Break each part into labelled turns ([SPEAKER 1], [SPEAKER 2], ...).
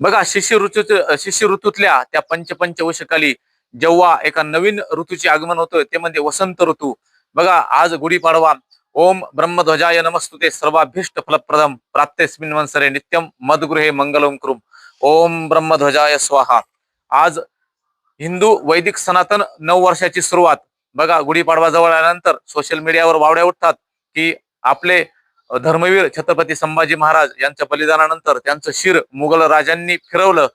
[SPEAKER 1] बघा शिष्य ऋतूत शिष्य ऋतूतल्या त्या पंचपंचवशकाली जेव्हा एका नवीन ऋतूचे आगमन होतं ते म्हणजे वसंत ऋतू. बघा आज गुढीपाडवा. ओम ब्रह्मध्वजाय नमस्तुते. सर्वाभीष्ट फलप्रदम प्राप्तेस्मिन वंसरे. नित्यम मदगृहे मंगलम कृम ओम ब्रह्मध्वजाय स्वाहा. आज हिंदू वैदिक सनातन नऊ वर्षाची सुरुवात. बघा गुढीपाडवा जवळ आल्यानंतर सोशल मीडियावर वावड्या उठतात की आपले धर्मवीर छत्रपती संभाजी महाराज यांच्या बलिदानानंतर त्यांचं शिर मुघल राजांनी फिरवलं.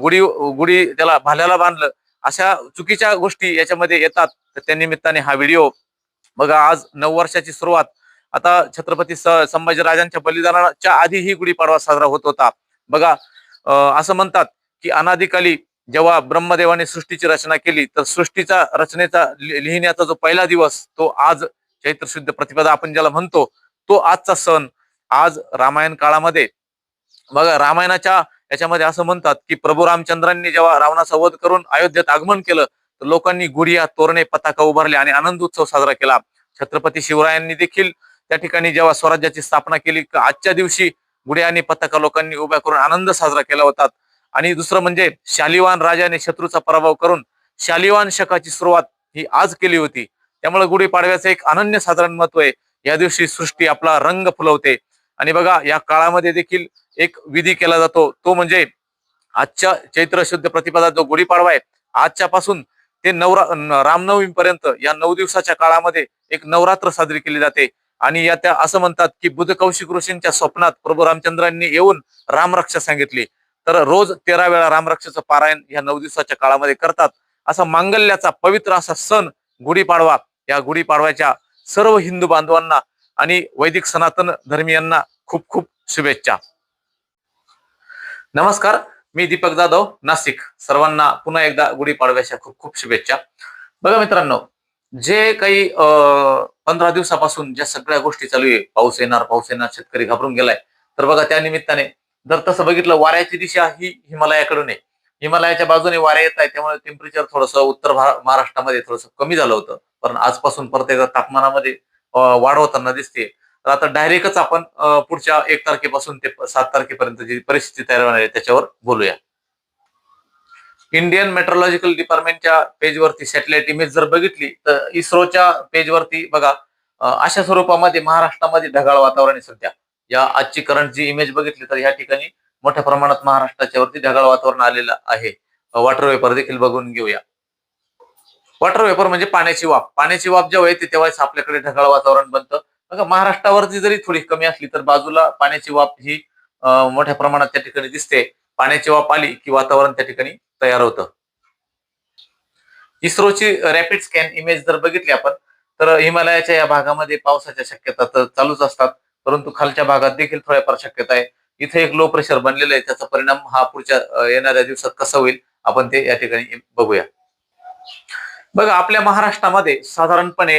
[SPEAKER 1] गुढी गुढी त्याला भाल्याला बांधलं. अशा चुकीच्या गोष्टी याच्यामध्ये येतात. तर त्या निमित्ताने हा व्हिडिओ बघा आज नऊ वर्षाची सुरुवात. आता छत्रपती स- संभाजी राजांच्या बलिदानाच्या आधी ही गुढीपाडवा साजरा होत होता. बघा असं म्हणतात की अनादिकाली जेव्हा ब्रह्मदेवाने सृष्टीची रचना केली तर सृष्टीचा रचनेचा लि- लिहिण्याचा जो पहिला दिवस तो आज चैत्र शुद्ध प्रतिपदा आपण ज्याला म्हणतो तो आजचा सण आज रामायण काळामध्ये. बघा रामायणाच्या याच्यामध्ये असं म्हणतात की प्रभू रामचंद्रांनी जेव्हा रावणाचा वध करून अयोध्येत आगमन केलं तर लोकांनी गुढिया तोरणे पताका उभारले आणि आनंद उत्सव साजरा केला. छत्रपती शिवरायांनी देखील त्या ठिकाणी जेव्हा स्वराज्याची स्थापना केली आजच्या दिवशी गुढ्या आणि पताका लोकांनी उभ्या करून आनंद साजरा केला होता. आणि दुसरं म्हणजे शालिवान राजाने शत्रूचा पराभव करून शालिवान शकाची सुरुवात ही आज केली होती. त्यामुळे गुढीपाडव्याचं एक अनन्य साधारण महत्त्व आहे. या दिवशी सृष्टी आपला रंग फुलवते. आणि बघा या काळामध्ये देखील एक विधी केला जातो. तो म्हणजे आजच्या चैत्र शुद्ध प्रतिपदा जो गुढीपाडवा आहे आजच्या पासून ते नवरा रामनवमीपर्यंत या नऊ दिवसाच्या काळामध्ये एक नवरात्र साजरी केली जाते. आणि या त्या असं म्हणतात की बुध कौशिक ऋषींच्या स्वप्नात प्रभू रामचंद्रांनी येऊन रामरक्षा सांगितली. तर रोज तेरा वेळा रामरक्षाचं पारायण या नऊ दिवसाच्या काळामध्ये करतात. असा मांगल्याचा पवित्र असा सण गुढीपाडवा या गुढीपाडव्याच्या सर्व हिंदू बांधवांना आणि वैदिक सनातन धर्मियांना खूप खूप शुभेच्छा. नमस्कार मी दीपक जाधव नाशिक. सर्वांना पुन्हा एकदा गुढीपाडव्याच्या खूप खूप शुभेच्छा. बघा मित्रांनो जे काही पंधरा दिवसापासून ज्या सगळ्या गोष्टी चालू आहे पाऊस येणार पाऊस येणार शेतकरी घाबरून गेलाय तर बघा त्या निमित्ताने जर तसं बघितलं वाऱ्याची दिशा ही हिमालयाकडून आहे. हिमालयाच्या बाजूने वारे येत आहे त्यामुळे टेम्परेचर थोडंसं उत्तर महाराष्ट्रामध्ये थोडंसं कमी झालं होतं. पण आजपासून परत एकदा तापमानामध्ये वाढ होताना दिसते. तर आता डायरेक्टच आपण पुढच्या एक तारखेपासून ते सात तारखेपर्यंत जी परिस्थिती तयार होणार आहे त्याच्यावर बोलूया. इंडियन मेट्रोलॉजिकल डिपार्टमेंटच्या पेजवरती सॅटेलाइट इमेज जर बघितली तर इस्रोच्या पेजवरती बघा अशा स्वरूपामध्ये महाराष्ट्रामध्ये ढगाळ वातावरण आहे सध्या. या आजची करंट जी इमेज बघितली तर या ठिकाणी मोठ्या प्रमाणात महाराष्ट्राच्या वरती ढगाळ वातावरण आलेलं आहे. वॉटर वेपर देखील बघून घेऊया. वॉटर वेपर म्हणजे पाण्याची वाफ. पाण्याची वाफ जेव्हा येते तेव्हाच आपल्याकडे ढगाळ वातावरण बनतं. बघा महाराष्ट्रावरती जरी थोडी कमी असली तर बाजूला पाण्याची वाफ ही मोठ्या प्रमाणात त्या ठिकाणी दिसते. पाण्याची वाफ आली की वातावरण त्या ठिकाणी तयार होतं. इस्रोची रॅपिड स्कॅन इमेज जर बघितली आपण तर हिमालयाच्या या भागामध्ये पावसाच्या शक्यता तर चालूच असतात. परंतु खालच्या भागात देखील थोड्याफार शक्यता आहे. इथे एक लो प्रेशर बनलेलं आहे. त्याचा परिणाम हा पुढच्या येणाऱ्या दिवसात कसा होईल आपण ते या ठिकाणी बघूया. बघा आपल्या महाराष्ट्रामध्ये साधारणपणे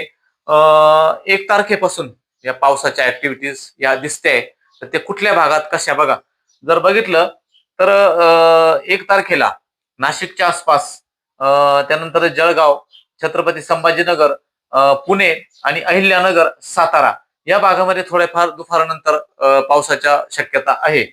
[SPEAKER 1] एक तारखेपासून या पावसाच्या ऍक्टिव्हिटीज या दिसते तर ते कुठल्या भागात कशा? बघा जर बघितलं तर एक तारखेला नाशिकच्या आसपास त्यानंतर जळगाव छत्रपती संभाजीनगर अं, पुणे आणि अहिल्यानगर सातारा या भागामध्ये थोड्याफार दुपारनंतर पावसाच्या शक्यता आहे.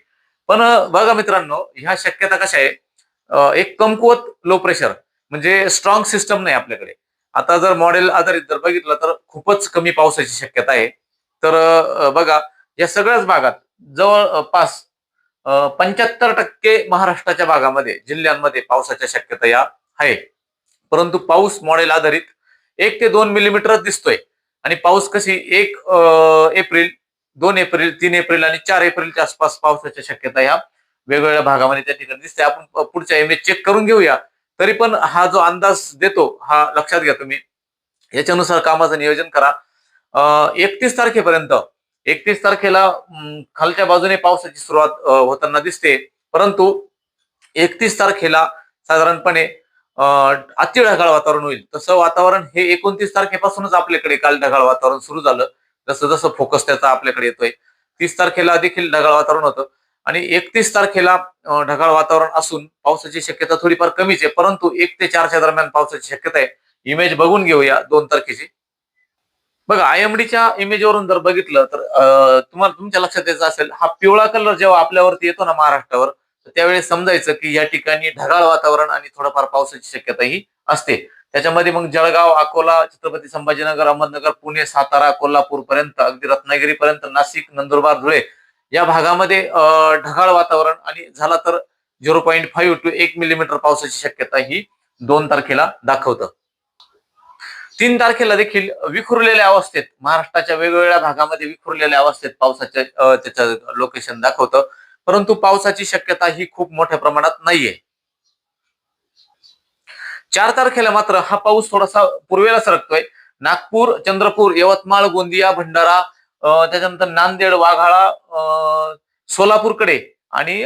[SPEAKER 1] पण बघा मित्रांनो ह्या शक्यता कशा आहे? एक कमकुवत लो प्रेशर म्हणजे स्ट्रॉंग सिस्टम नाही आपल्याकडे. आता जर मॉडेल आधारित जर बघितलं तर खूपच कमी पावसाची शक्यता आहे. तर बघा या सगळ्याच भागात जवळपास पंच्याहत्तर टक्के महाराष्ट्राच्या भागामध्ये जिल्ह्यांमध्ये पावसाच्या शक्यता या आहे परंतु पाऊस मॉडेल आधारित एक ते दोन मिलीमीटरच दिसतोय. आणि पाऊस कशी एक एप्रिल दोन एप्रिल तीन एप्रिल आणि चार एप्रिलच्या आसपास पावसाच्या शक्यता या वेगवेगळ्या भागामध्ये त्या ठिकाणी दिसते आपण पुढच्या इमेज चेक करून घेऊया. तरी पण हा जो अंदाज देतो हा लक्षात घ्या तुम्ही. याच्यानुसार कामाचं नियोजन करा. एकतीस तारखेपर्यंत एकतीस तारखेला खालच्या बाजूने पावसाची सुरुवात होताना दिसते. परंतु एकतीस तारखेला साधारणपणे अति ढगाळ वातावरण होईल. तसं वातावरण हे एकोणतीस तारखेपासूनच आपल्याकडे काल ढगाळ वातावरण सुरू झालं. जसं जसं फोकस त्याचा आपल्याकडे येतोय. तीस तारखेला देखील ढगाळ वातावरण होतं. आणि एकतीस तारखेला ढगाळ वातावरण असून पावसाची शक्यता थोडीफार कमीच आहे परंतु एक ते चारच्या दरम्यान पावसाची शक्यता आहे. इमेज बघून घेऊया दोन तारखेची. बघा आयएमडीच्या इमेजवरून जर बघितलं तर तुम्हाला तुमच्या लक्षात यायचं असेल हा पिवळा कलर जेव्हा आपल्यावरती येतो ना महाराष्ट्रावर तर त्यावेळेस समजायचं की या ठिकाणी ढगाळ वातावरण आणि थोडंफार पावसाची शक्यता ही असते. त्याच्यामध्ये मग जळगाव अकोला छत्रपती संभाजीनगर अहमदनगर पुणे सातारा कोल्हापूर पर्यंत अगदी रत्नागिरी पर्यंत नाशिक नंदुरबार धुळे या भागामध्ये अं, ढगाळ वातावरण आणि झाला तर झिरो पॉईंट फाईव्ह टू एक मिलीमीटर पावसाची शक्यता ही दोन तारखेला दाखवतं. तीन तारखेला देखील विखुरलेल्या अवस्थेत महाराष्ट्राच्या वेगवेगळ्या भागामध्ये विखुरलेल्या अवस्थेत पावसाच्या त्याचं लोकेशन दाखवतं. परंतु पावसाची शक्यता ही खूप मोठ्या प्रमाणात नाहीये. चार तारखेला मात्र हा पाऊस थोडासा पूर्वेला सरकतोय नागपूर चंद्रपूर यवतमाळ गोंदिया भंडारा त्याच्यानंतर नांदेड वाघाळा सोलापूरकडे आणि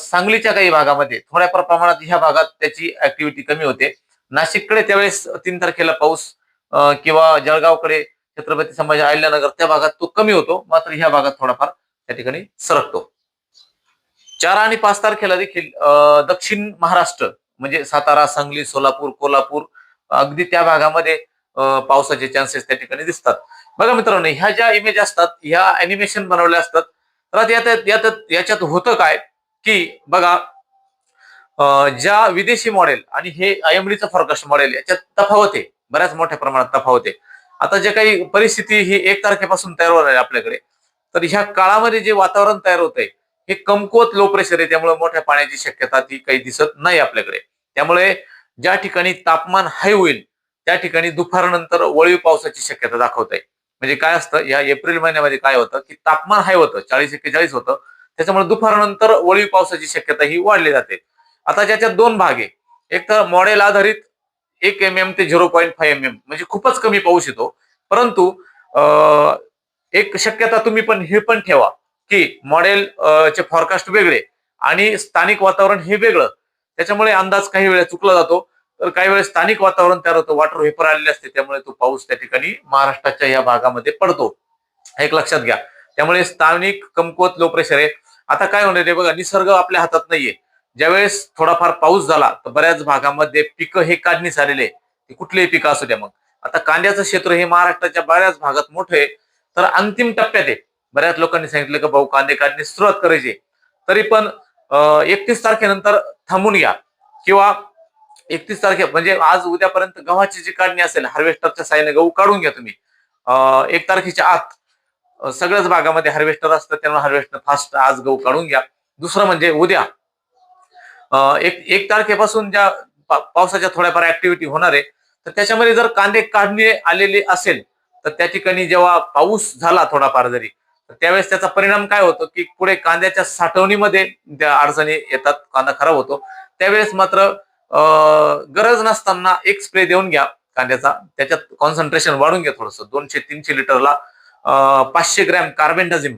[SPEAKER 1] सांगलीच्या काही भागामध्ये थोड्या प्रमाणात ह्या भागात त्याची ऍक्टिव्हिटी कमी होते. नाशिककडे त्यावेळेस तीन तारखेला पाऊस अं, किंवा जळगावकडे छत्रपती संभाजी अहिल्यानगर त्या भागात तो कमी होतो. मात्र ह्या भागात थोडाफार त्या ठिकाणी सरकतो. चार आणि पाच तारखेला देखील अं, दक्षिण महाराष्ट्र म्हणजे सातारा सांगली सोलापूर कोल्हापूर अगदी त्या भागामध्ये पावसाचे चान्सेस त्या ठिकाणी दिसतात. बघा मित्रांनो ह्या ज्या इमेज असतात ह्या अॅनिमेशन बनवल्या असतात तर यात यात याच्यात होतं काय की बघा ज्या विदेशी मॉडेल आणि हे आयएमडीचं फॉरकास्ट मॉडेल याच्यात तफावत आहे. बऱ्याच मोठ्या प्रमाणात तफावत आहे. आता जे काही परिस्थिती ही एक तारखेपासून तयार होणार आहे आपल्याकडे तर ह्या काळामध्ये जे वातावरण तयार होत आहे हे कमकुवत लो प्रेशर आहे त्यामुळे मोठ्या पाण्याची शक्यता ती काही दिसत नाही आपल्याकडे. त्यामुळे ज्या ठिकाणी तापमान हाय होईल त्या ठिकाणी दुपारनंतर वळीव पावसाची शक्यता दाखवत आहे म्हणजे काय असतं या एप्रिल महिन्यामध्ये काय होतं की तापमान हाय होतं चाळीस एक्केचाळीस होतं. त्याच्यामुळे दुपारनंतर वळीव पावसाची शक्यता ही वाढली जाते. आता ज्याच्यात दोन भाग आहे. एक तर मॉडेल आधारित एक एम एम ते zero point five M M म्हणजे खूपच कमी पाऊस येतो. परंतु अं, एक शक्यता तुम्ही पण हे पण ठेवा की मॉडेल चे फॉरकास्ट वेगळे आणि स्थानिक वातावरण हे वेगळं. त्याच्यामुळे अंदाज काही वेळा चुकला जातो. तर काही वेळेस स्थानिक वातावरण तयार होतं वॉटर व्हेपर आलेले असते त्यामुळे तो पाऊस त्या ठिकाणी महाराष्ट्राच्या या भागामध्ये पडतो. हे एक लक्षात घ्या. त्यामुळे स्थानिक कमकुवत लो प्रेशर आहे. आता काय होणार आहे बघा निसर्ग आपल्या हातात नाहीये. ज्यावेळेस थोडाफार पाऊस झाला तर बऱ्याच भागामध्ये पिकं हे काढणी झालेले ते कुठलेही पिकं असू द्या मग. आता कांद्याचं क्षेत्र हे महाराष्ट्राच्या बऱ्याच भागात मोठं आहे. तर अंतिम टप्प्यात आहे. बऱ्याच लोकांनी सांगितलं की भाऊ कांदे काढणी सुरुवात करायची. तरी पण एकतीस तारखेनंतर थांबून घ्या किंवा एकतीस तारखे म्हणजे आज उद्यापर्यंत गव्हाची जी काढणी असेल हार्वेस्टरच्या साह्याने गहू काढून घ्या तुम्ही. एक तारखेच्या आत सगळ्याच भागामध्ये हार्वेस्टर असतं त्यामुळे हार्वेस्टर फास्ट आज गहू काढून घ्या. दुसरं म्हणजे उद्या. एक एक तारखेपासून ज्या पावसाच्या थोड्याफार ऍक्टिव्हिटी होणार आहे तर त्याच्यामध्ये जर कांदे काढणे आलेले असेल तर त्या ठिकाणी जेव्हा पाऊस झाला थोडाफार जरी तर त्यावेळेस त्याचा परिणाम काय होतो की पुढे कांद्याच्या साठवणीमध्ये त्या अडचणी येतात कांदा खराब होतो. त्यावेळेस मात्र गरज नसताना एक स्प्रे देऊन घ्या कांद्याचा. त्याच्यात कॉन्सन्ट्रेशन वाढून घ्या थोडस. दोनशे तीनशे लिटरला पाचशे ग्रॅम कार्बेंडाझिम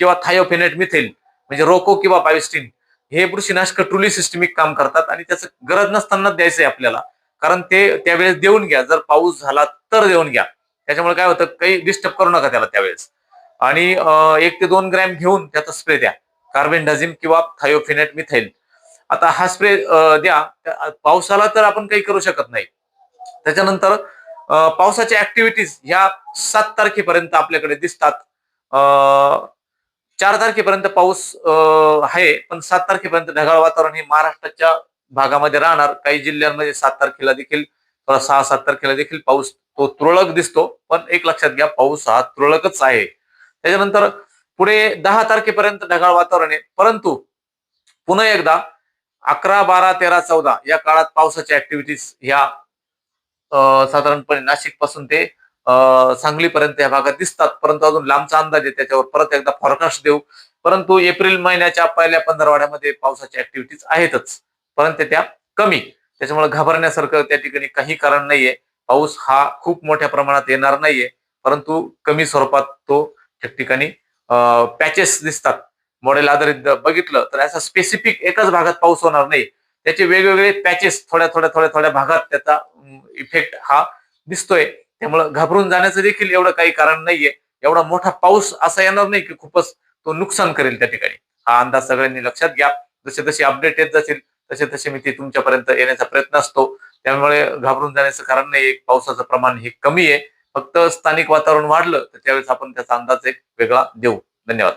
[SPEAKER 1] किंवा थायोफेनेट मिथेल म्हणजे रोको किंवा पायस्टिन हे बुरशीनाशक ट्रुली सिस्टमिक काम करतात आणि त्याचं गरज नसताना द्यायचंय आपल्याला. कारण ते त्यावेळेस देऊन घ्या. जर पाऊस झाला तर देऊन घ्या. त्याच्यामुळे काय होतं काही डिस्टर्ब करू नका त्याला त्यावेळेस. आणि एक ते दोन ग्रॅम घेऊन त्याचा स्प्रे द्या. कार्बेंडाझिम किंवा थायोफिनेट मिथाईल आता हा स्प्रे द्या. पावसाला तर आपण काही करू शकत नाही. त्याच्यानंतर पावसाच्या ऍक्टिव्हिटीज ह्या सात तारखेपर्यंत आपल्याकडे दिसतात. चार तारखेपर्यंत पाऊस अं, आहे पण सात तारखेपर्यंत ढगाळ वातावरण हे महाराष्ट्राच्या भागामध्ये राहणार. काही जिल्ह्यांमध्ये सात तारखेला देखील सहा सात तारखेला देखील पाऊस तो तुरळक दिसतो. पण एक लक्षात घ्या पाऊस हा तुरळकच आहे. त्याच्यानंतर पुढे दहा तारखेपर्यंत ढगाळ वातावरण आहे. परंतु पुन्हा एकदा अकरा बारा तेरा चौदा या काळात पावसाच्या ऍक्टिव्हिटीज ह्या साधारणपणे नाशिकपासून ते सांगलीपर्यंत या भागात दिसतात. परंतु अजून लांबचा अंदाज आहे त्याच्यावर परत एकदा फॉरकास्ट देऊ. परंतु एप्रिल महिन्याच्या पहिल्या पंधरवाड्यामध्ये पावसाच्या ऍक्टिव्हिटीज आहेतच. परंतु त्या कमी. त्याच्यामुळे घाबरण्यासारखं त्या ठिकाणी काही कारण नाहीये. पाऊस हा खूप मोठ्या प्रमाणात येणार नाहीये. परंतु कमी स्वरूपात तो ठिकठिकाणी पॅचेस दिसतात. मॉडेल आधारित बघितलं तर असं स्पेसिफिक एकाच भागात पाऊस होणार नाही. त्याचे वेगवेगळे पॅचेस थोड्या थोड्या थोड्या थोड्या भागात त्याचा इफेक्ट हा दिसतोय. त्यामुळं घाबरून जाण्याचं देखील एवढं काही कारण नाहीये. एवढा मोठा पाऊस असा येणार नाही की खूपच तो नुकसान करेल त्या ठिकाणी. हा अंदाज सगळ्यांनी लक्षात घ्या. जसे जसे अपडेट येत जातील तसे तसे मी ते तुमच्यापर्यंत येण्याचा प्रयत्न असतो. त्यामुळे घाबरून जाण्याचं कारण नाही. पावसाचं प्रमाण हे कमी आहे. फक्त स्थानिक वातावरण वाढलं तर त्यावेळेस आपण त्याचा अंदाज एक वेगळा देऊ. धन्यवाद.